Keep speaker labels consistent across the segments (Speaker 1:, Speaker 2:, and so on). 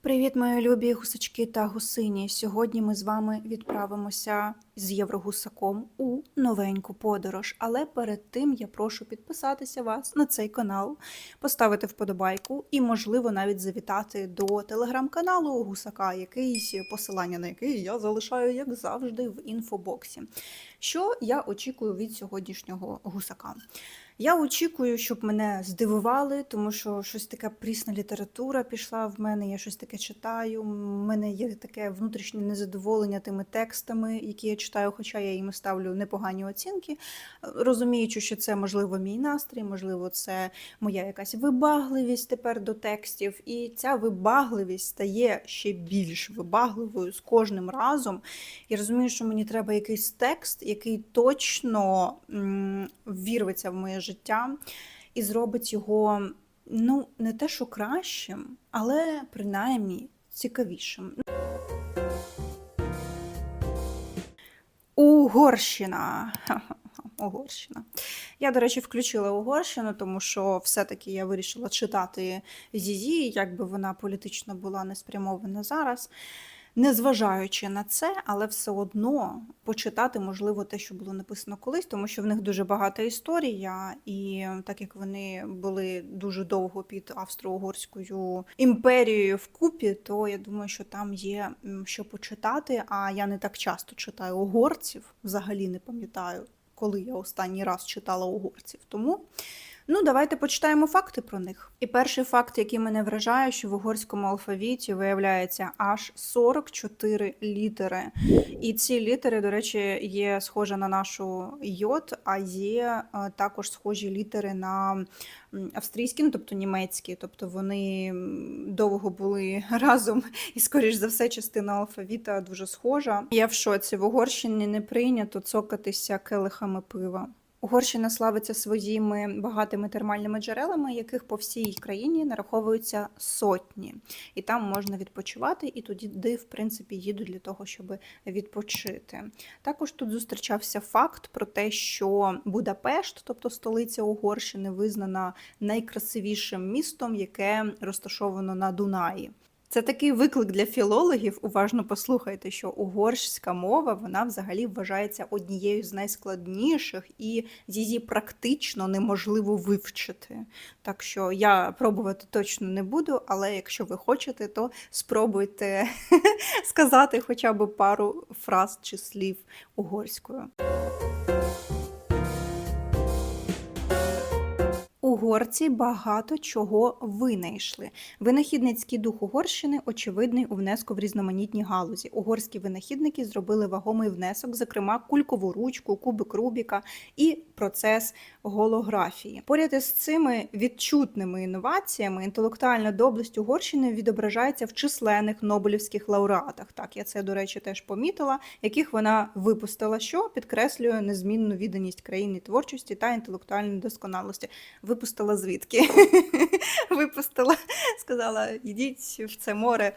Speaker 1: Привіт, мої любі гусачки та гусині. Сьогодні ми з вами відправимося з Єврогусаком у новеньку подорож. Але перед тим я прошу підписатися вас на цей канал, поставити вподобайку і, можливо, навіть завітати до телеграм-каналу Гусака, який посилання на який я залишаю, як завжди, в інфобоксі. Що я очікую від сьогоднішнього гусака? Я очікую, щоб мене здивували, тому що щось така прісна література пішла в мене. Я щось таке читаю. У мене є таке внутрішнє незадоволення тими текстами, які я читаю, хоча я їм ставлю непогані оцінки. Розуміючи, що це можливо мій настрій, можливо, це моя якась вибагливість тепер до текстів. І ця вибагливість стає ще більш вибагливою з кожним разом. Я розумію, що мені треба якийсь текст, який точно м, ввірветься в моє життя і зробить його, ну, не те, що кращим, але принаймні цікавішим. Угорщина. Угорщина. Я, до речі, включила Угорщину, тому що все-таки я вирішила читати Зізі, якби вона політично була не спрямована зараз. Незважаючи на це, але все одно почитати можливо те, що було написано колись, тому що в них дуже багата історія, і так як вони були дуже довго під австро-угорською імперією вкупі, то я думаю, що там є що почитати. А я не так часто читаю угорців, взагалі не пам'ятаю, коли я останній раз читала угорців. Тому Ну, давайте почитаємо факти про них. І перший факт, який мене вражає, що в угорському алфавіті виявляється аж 44 літери. І ці літери, до речі, є схожі на нашу йод, а є е, також схожі літери на австрійські, ну тобто німецькі. Тобто вони довго були разом, і, скоріш за все, частина алфавіта дуже схожа. Я в шоці в Угорщині не прийнято цокатися келихами пива. Угорщина славиться своїми багатими термальними джерелами, яких по всій країні нараховуються сотні, і там можна відпочивати, і туди, в принципі, їду для того, щоб відпочити. Також тут зустрічався факт про те, що Будапешт, тобто столиця Угорщини, визнана найкрасивішим містом, яке розташовано на Дунаї. Це такий виклик для філологів. Уважно послухайте, що угорська мова вона взагалі вважається однією з найскладніших і її практично неможливо вивчити. Так що я пробувати точно не буду, але якщо ви хочете, то спробуйте сказати хоча б пару фраз чи слів угорською. Угорці багато чого винайшли. Винахідницький дух Угорщини очевидний у внеску в різноманітні галузі. Угорські винахідники зробили вагомий внесок, зокрема кулькову ручку, кубик Рубіка і процес голографії. Поряд із цими відчутними інноваціями інтелектуальна доблесть Угорщини відображається в численних нобелівських лауреатах. Так, я це, до речі, теж помітила, яких вона випустила, що підкреслює незмінну відданість країні творчості та інтелектуальної досконалості. Випустила звідки? Випустила, сказала: йдіть в це море.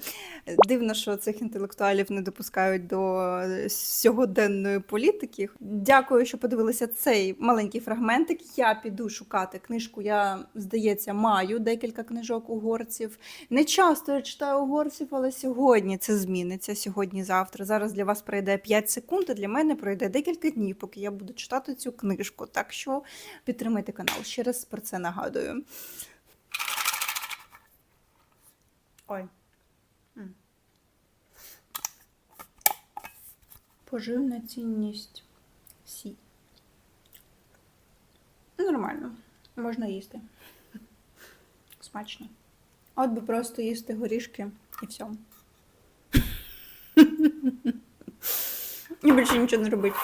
Speaker 1: Дивно, що цих інтелектуалів не допускають до сьогоденної політики. Дякую, що подивилися цей маленький фрагментик. Я піду шукати книжку. Я, здається, маю декілька книжок угорців. Не часто я читаю угорців, але сьогодні це зміниться. Сьогодні-завтра. Зараз для вас пройде 5 секунд, а для мене пройде декілька днів, поки я буду читати цю книжку. Так що підтримайте канал. Ще раз про це нагадую. Ой. Поживна цінність. Сі. Нормально. Можна їсти. Смачно. От би просто їсти горішки і все. І більше нічого не робити.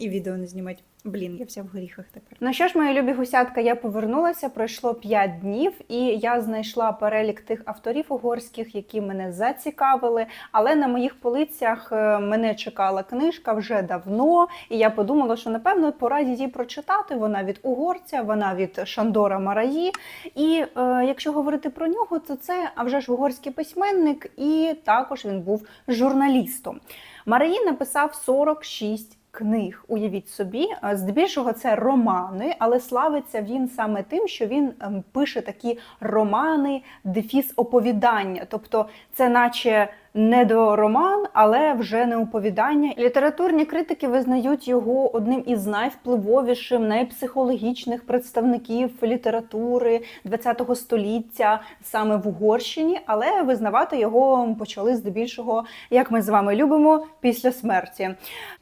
Speaker 1: І відео не знімати. Блін, я вся в горіхах тепер. Ну що ж, мої любі гусятка, я повернулася. Пройшло 5 днів, і я знайшла перелік тих авторів угорських, які мене зацікавили. Але на моїх полицях е, мене чекала книжка вже давно, і я подумала, що напевно пора її прочитати. Вона від угорця, вона від Шандора Мараї. І е, якщо говорити про нього, то це а вже ж угорський письменник, і також він був журналістом. Мараї написав 46 книг. Уявіть собі, здебільшого це романи, але славиться він саме тим, що він ем, пише такі романи, дефіс оповідання. Тобто, це наче не до роман, але вже не оповідання. Літературні критики визнають його одним із найвпливовіших, найпсихологічних представників літератури ХХ століття саме в Угорщині, але визнавати його почали здебільшого, як ми з вами любимо, після смерті.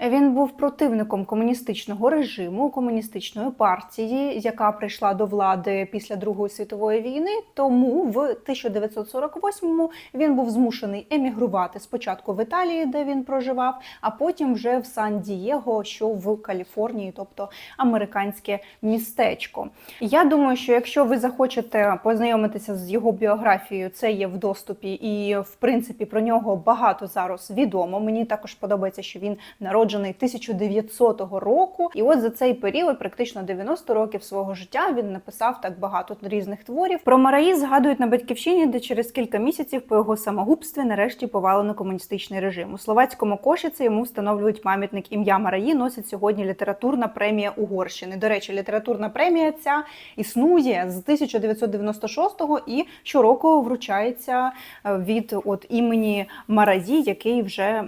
Speaker 1: Він був противником комуністичного режиму, комуністичної партії, яка прийшла до влади після Другої світової війни. Тому в 1948-му він був змушений емігрувати спочатку в Італії, де він проживав, а потім вже в Сан-Дієго, що в Каліфорнії, тобто американське містечко. Я думаю, що якщо ви захочете познайомитися з його біографією, це є в доступі, і в принципі про нього багато зараз відомо. Мені також подобається, що він народжений 1900 року, і от за цей період, практично 90 років свого життя, він написав так багато різних творів. Про Мараї згадують на батьківщині, де через кілька місяців по його самогубстві нарешті повалено комуністичний режим. У словацькому кошиці йому встановлюють пам'ятник ім'я Мараї. Носить сьогодні літературна премія Угорщини. До речі, літературна премія ця існує з 1996-го і щороку вручається е, від от імені Мараї, який вже,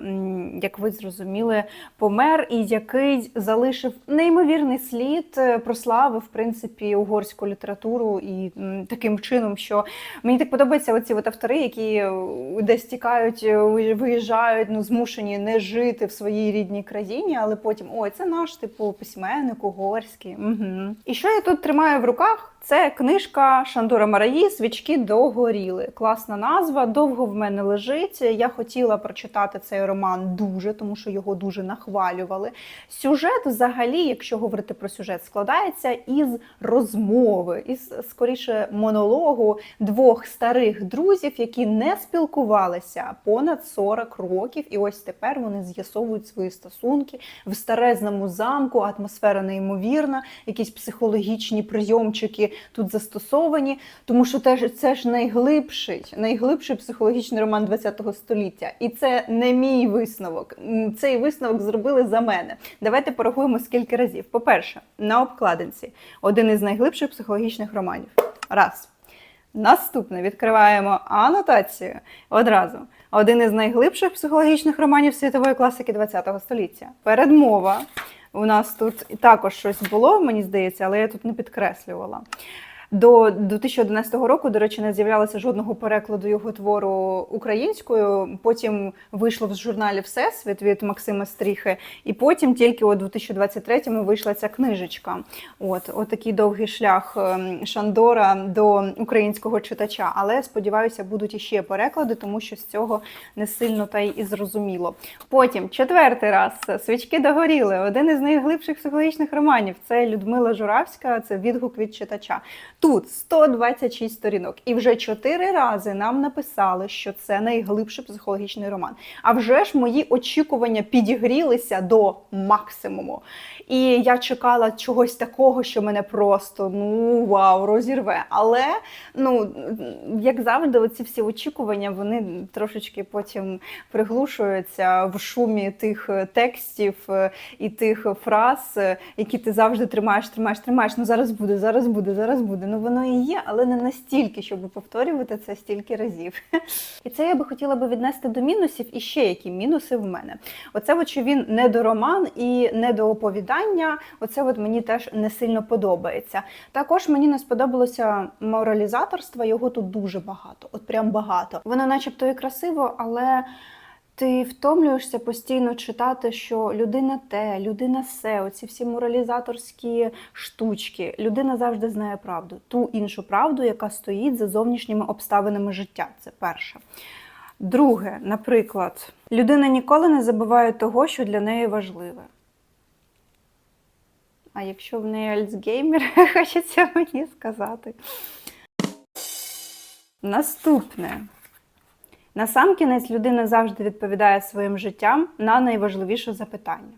Speaker 1: як ви зрозуміли, помер, і який залишив неймовірний слід, е, прославив в принципі угорську літературу і таким чином, що мені так подобаються оці от автори, які е, десь тікають, е, виїжджають, ну змушені не жити в своїй рідній країні, але потім ой, це наш типу письменник угорський. Угу. І що я тут тримаю в руках? Це книжка Шандора Мараї Свічки догоріли. Класна назва, довго в мене лежить. Я хотіла прочитати цей роман дуже, тому що його дуже нахвалювали. Сюжет, взагалі, якщо говорити про сюжет, складається із розмови, із скоріше монологу двох старих друзів, які не спілкувалися понад 40 років, і ось тепер вони з'ясовують свої стосунки в старезному замку. Атмосфера неймовірна, якісь психологічні прийомчики тут застосовані, тому що теж це ж найглибший, найглибший психологічний роман ХХ століття. І це не мій висновок. Цей висновок зробили за мене. Давайте порахуємо скільки разів. По-перше, на обкладинці один із найглибших психологічних романів. Раз. Наступне відкриваємо анотацію одразу. Один із найглибших психологічних романів світової класики ХХ століття. Передмова. У нас тут також щось було, мені здається, але я тут не підкреслювала. До 2011 року, до речі, не з'являлося жодного перекладу його твору українською. Потім вийшло в журналі Всесвіт від Максима Стріхи, і потім тільки у 2023-му вийшла ця книжечка. От, от такий довгий шлях ем, Шандора до українського читача. Але сподіваюся, будуть іще переклади, тому що з цього не сильно та й і зрозуміло. Потім четвертий раз свічки догоріли. Один із найглибших психологічних романів. Це Людмила Журавська, це відгук від читача. Тут 126 сторінок, і вже чотири рази нам написали, що це найглибший психологічний роман. А вже ж мої очікування підігрілися до максимуму. І я чекала чогось такого, що мене просто ну вау, розірве. Але ну як завжди, оці всі очікування вони трошечки потім приглушуються в шумі тих е, текстів е, і тих фраз, е, які ти завжди тримаєш, тримаєш, тримаєш. Ну зараз буде, зараз буде, зараз буде. Ну воно і є, але не настільки, щоб повторювати це стільки разів. І це я би хотіла би віднести до мінусів. І ще які мінуси в мене. Оце, він не до роман і не до оповідання. Оце от мені теж не сильно подобається. Також мені не сподобалося моралізаторство, його тут дуже багато, от прям багато. Воно, начебто, і красиво, але. Ти втомлюєшся постійно читати, що людина те, людина се, оці всі моралізаторські штучки. Людина завжди знає правду, ту іншу правду, яка стоїть за зовнішніми обставинами життя. Це перше. Друге, наприклад, людина ніколи не забуває того, що для неї важливе. А якщо в неї Альцгеймер, хочеться мені сказати. Наступне. Насамкінець людина завжди відповідає своїм життям на найважливіше запитання.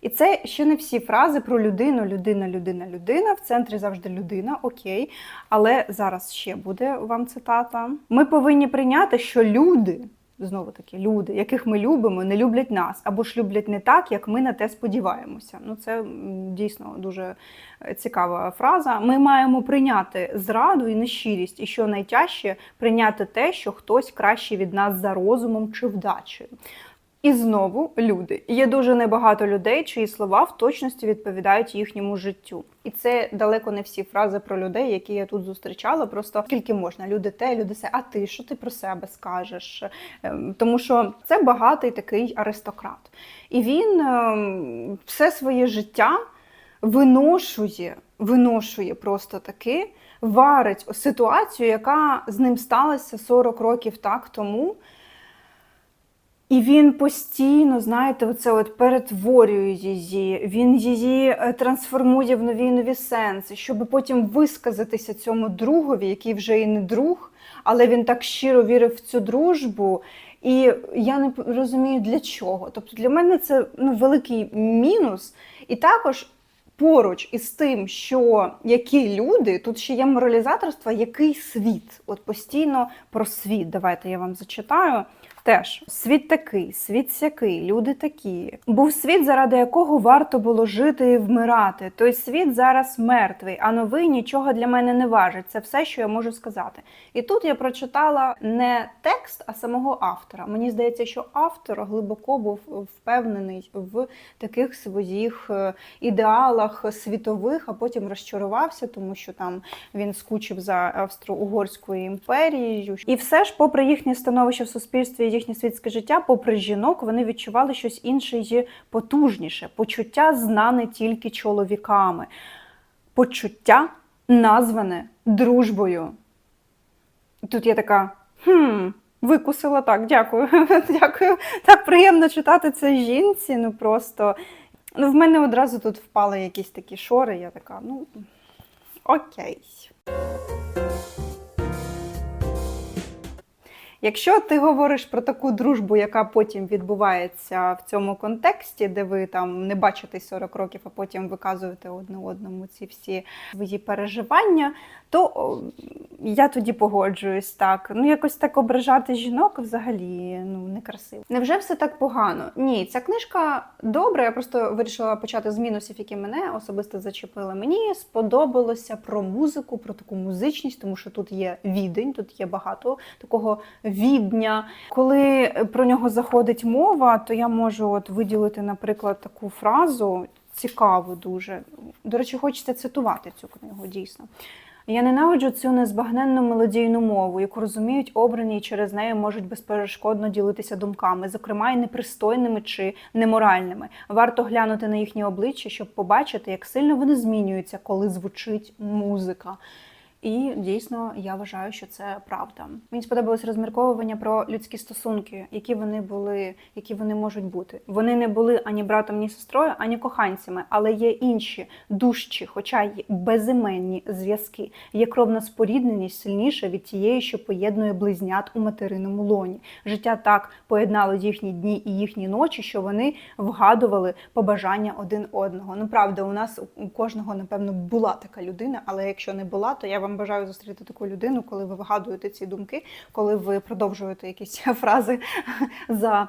Speaker 1: І це ще не всі фрази про людину, людина, людина, людина. В центрі завжди людина, окей. Але зараз ще буде вам цитата. Ми повинні прийняти, що люди Знову таки, люди, яких ми любимо, не люблять нас, або ж люблять не так, як ми на те сподіваємося. Ну, це дійсно дуже е, цікава фраза. Ми маємо прийняти зраду і нещирість, і що найтяжче прийняти те, що хтось краще від нас за розумом чи вдачею. І знову люди. Є дуже небагато людей, чиї слова в точності відповідають їхньому життю. І це далеко не всі фрази про людей, які я тут зустрічала. Просто скільки можна, люди те, люди се. А ти що ти про себе скажеш? Ем, Тому що це багатий такий аристократ. І він ем, все своє життя виношує, виношує просто таки, варить ситуацію, яка з ним сталася 40 років так тому. І він постійно, знаєте, оце от перетворює її, він її е, трансформує в нові і нові сенси, щоб потім висказатися цьому другові, який вже і не друг, але він так щиро вірив в цю дружбу. І я не розумію для чого. Тобто для мене це ну, великий мінус. І також поруч із тим, що які люди, тут ще є моралізаторство, який світ. От постійно про світ. Давайте я вам зачитаю. Теж світ такий, світ сякий, люди такі. Був світ, заради якого варто було жити і вмирати. Той світ зараз мертвий, а новий нічого для мене не важить. Це все, що я можу сказати. І тут я прочитала не текст, а самого автора. Мені здається, що автор глибоко був впевнений в таких своїх е, ідеалах світових, а потім розчарувався, тому що там він скучив за Австро-Угорською імперією. І все ж, попри їхнє становище в суспільстві, їхнє світське життя, попри жінок, вони відчували щось інше і потужніше. Почуття знане тільки чоловіками. Почуття назване дружбою. Тут я така. Хм, викусила так, дякую. дякую. Так приємно читати це жінці. Ну просто. Ну, в мене одразу тут впали якісь такі шори. Я така, ну окей. Якщо ти говориш про таку дружбу, яка потім відбувається в цьому контексті, де ви там не бачитесь 40 років, а потім виказуєте одне одному ці всі свої переживання, то я тоді погоджуюсь так. Ну якось так ображати жінок взагалі ну некрасиво. Невже все так погано? Ні, ця книжка добра. Я просто вирішила почати з мінусів, які мене особисто зачепили. Мені сподобалося про музику, про таку музичність, тому що тут є відень, тут є багато такого відня. Коли про нього заходить мова, то я можу от виділити, наприклад, таку фразу цікаву дуже. До речі, хочеться цитувати цю книгу дійсно. Я ненавиджу цю незбагненну мелодійну мову, яку розуміють обрані і через неї можуть безперешкодно ділитися думками, зокрема і непристойними чи неморальними. Варто глянути на їхні обличчя, щоб побачити, як сильно вони змінюються, коли звучить музика. І дійсно я вважаю, що це правда. Мені сподобалось розмірковування про людські стосунки, які вони були, які вони можуть бути. Вони не були ані братом, ні сестрою, ані коханцями, але є інші дужчі, хоча й безіменні зв'язки. Є кровна спорідненість сильніша від тієї, що поєднує близнят у материному лоні. Життя так поєднало їхні дні і їхні ночі, що вони вгадували побажання один одного. Ну правда, у нас у кожного напевно була така людина, але якщо не була, то я вам бажаю зустріти таку людину, коли ви вигадуєте ці думки, коли ви продовжуєте якісь фрази за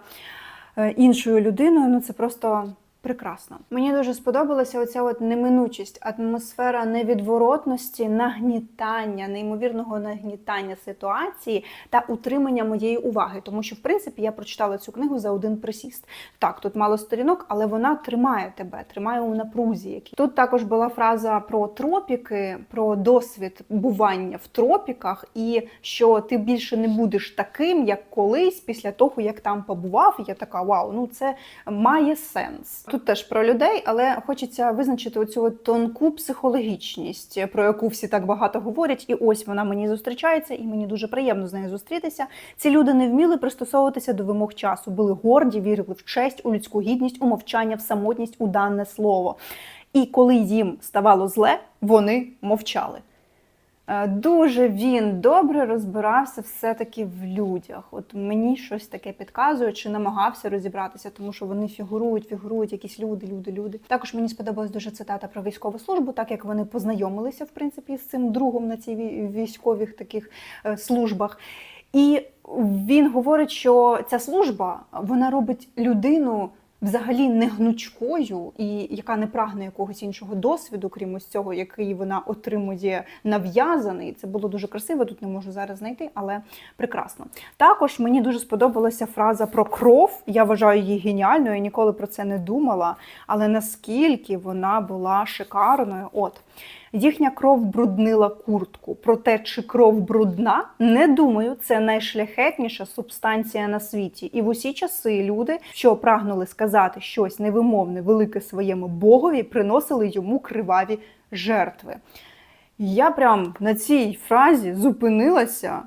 Speaker 1: е, іншою людиною. Ну це просто. Прекрасно. Мені дуже сподобалася оця от неминучість, атмосфера невідворотності, нагнітання, неймовірного нагнітання ситуації та утримання моєї уваги. Тому що, в принципі, я прочитала цю книгу за один присіст. Так, тут мало сторінок, але вона тримає тебе, тримає у напрузі. якій. Тут також була фраза про тропіки, про досвід бування в тропіках, і що ти більше не будеш таким, як колись, після того, як там побував. Я така, вау, ну це має сенс. Тут теж про людей, але хочеться визначити оцю тонку психологічність, про яку всі так багато говорять. І ось вона мені зустрічається, і мені дуже приємно з нею зустрітися. Ці люди не вміли пристосовуватися до вимог часу, були горді, вірили в честь, у людську гідність, у мовчання, в самотність, у дане слово. І коли їм ставало зле, вони мовчали. Е, Дуже він добре розбирався все-таки в людях. От мені щось таке підказує, чи намагався розібратися, тому що вони фігурують, фігурують якісь люди, люди, люди. Також мені сподобалась дуже цитата про військову службу, так як вони познайомилися в принципі з цим другом на цій вій- військових таких е, службах. І він говорить, що ця служба вона робить людину взагалі не гнучкою і яка не прагне якогось іншого досвіду, крім ось цього, який вона отримує нав'язаний. Це було дуже красиво. Тут не можу зараз знайти, але прекрасно. Також мені дуже сподобалася фраза про кров. Я вважаю її геніальною. Я ніколи про це не думала. Але наскільки вона була шикарною, от. Їхня кров бруднила куртку. Проте, чи кров брудна, не думаю, це найшляхетніша субстанція на світі. І в усі часи люди, що прагнули сказати щось невимовне, велике своєму богові, приносили йому криваві жертви. Я прям на цій фразі зупинилася.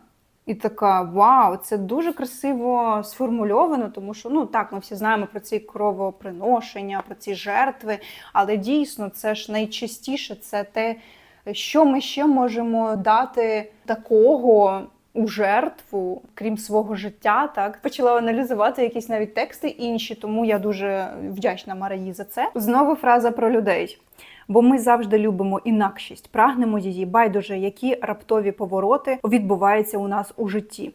Speaker 1: І така, вау, це дуже красиво сформульовано, тому що ну так, ми всі знаємо про ці кровоприношення, про ці жертви, але дійсно це ж найчастіше це те, що ми ще можемо дати такого у жертву, крім свого життя. Так почала аналізувати якісь навіть тексти інші, тому я дуже вдячна Мараї за це. Знову фраза про людей. Бо ми завжди любимо інакшість, прагнемо її байдуже, які раптові повороти відбуваються у нас у житті.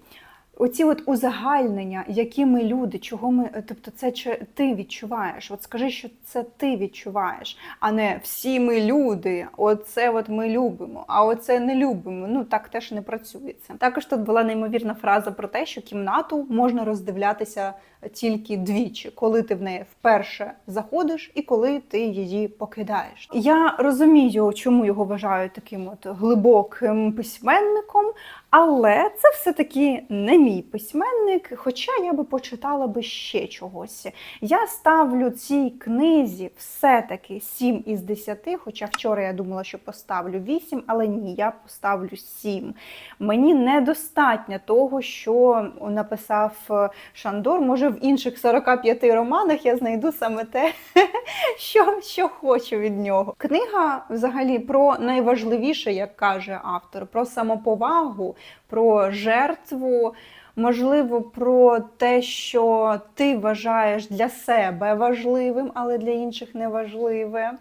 Speaker 1: Оці от узагальнення, які ми люди, чого ми, тобто, це чи ти відчуваєш? От скажи, що це ти відчуваєш, а не всі ми люди. Оце от ми любимо, а оце не любимо. Ну так теж не працюється. Також тут була неймовірна фраза про те, що кімнату можна роздивлятися тільки двічі, коли ти в неї вперше заходиш і коли ти її покидаєш. Я розумію, чому його вважають таким от глибоким письменником, але це все-таки не мій письменник, хоча я би почитала би ще чогось. Я ставлю цій книзі все-таки 7 із 10, хоча вчора я думала, що поставлю 8, але ні, я поставлю 7. Мені недостатньо того, що написав Шандор. Може, в інших 45 романах я знайду саме те, що, що хочу від нього. Книга взагалі про найважливіше, як каже автор, про самоповагу, про жертву. Можливо, про те, що ти вважаєш для себе важливим, але для інших не важливе.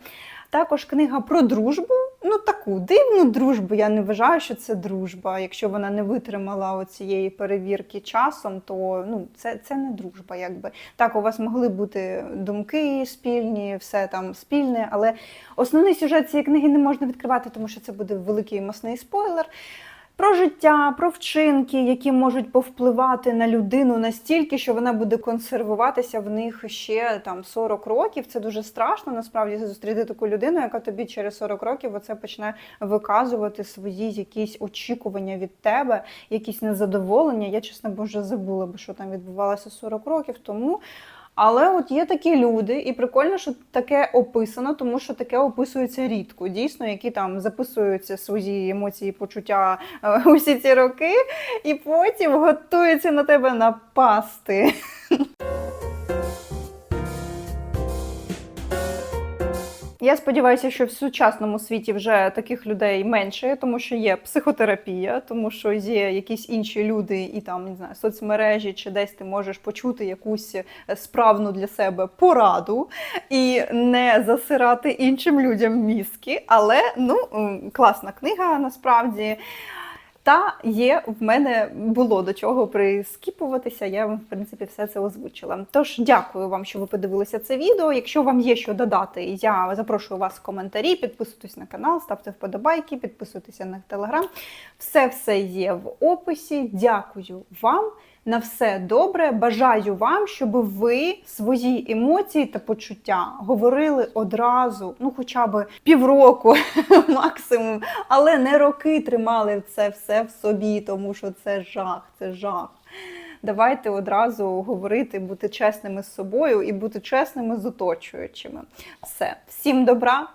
Speaker 1: Також книга про дружбу. Ну, таку дивну дружбу. Я не вважаю, що це дружба. Якщо вона не витримала цієї перевірки часом, то ну, це, це не дружба. якби. Так, у вас могли бути думки спільні, все там спільне, але основний сюжет цієї книги не можна відкривати, тому що це буде великий масний спойлер. Про життя, про вчинки, які можуть повпливати на людину настільки, що вона буде консервуватися в них ще там 40 років. Це дуже страшно. Насправді зустріти таку людину, яка тобі через 40 років оце почне виказувати свої якісь очікування від тебе, якісь незадоволення. Я чесно боже забула би, що там відбувалося 40 років тому. Але от є такі люди, і прикольно, що таке описано, тому що таке описується рідко. Дійсно, які там записуються свої емоції, почуття е, усі ці роки, і потім готуються на тебе напасти. Я сподіваюся, що в сучасному світі вже таких людей менше, тому що є психотерапія, тому що є якісь інші люди, і там не знаю, соцмережі чи десь ти можеш почути якусь справну для себе пораду і не засирати іншим людям мізки. Але ну класна книга насправді. Та є в мене було до чого прискіпуватися. Я вам, в принципі, все це озвучила. Тож дякую вам, що ви подивилися це відео. Якщо вам є що додати, я запрошую вас в коментарі. Підписуйтесь на канал, ставте вподобайки, підписуйтеся на телеграм. Все все є в описі. Дякую вам. На все добре. Бажаю вам, щоб ви свої емоції та почуття говорили одразу, ну хоча б півроку максимум, але не роки тримали це все в собі, тому що це жах, це жах. Давайте одразу говорити, бути чесними з собою і бути чесними з оточуючими. Все, всім добра.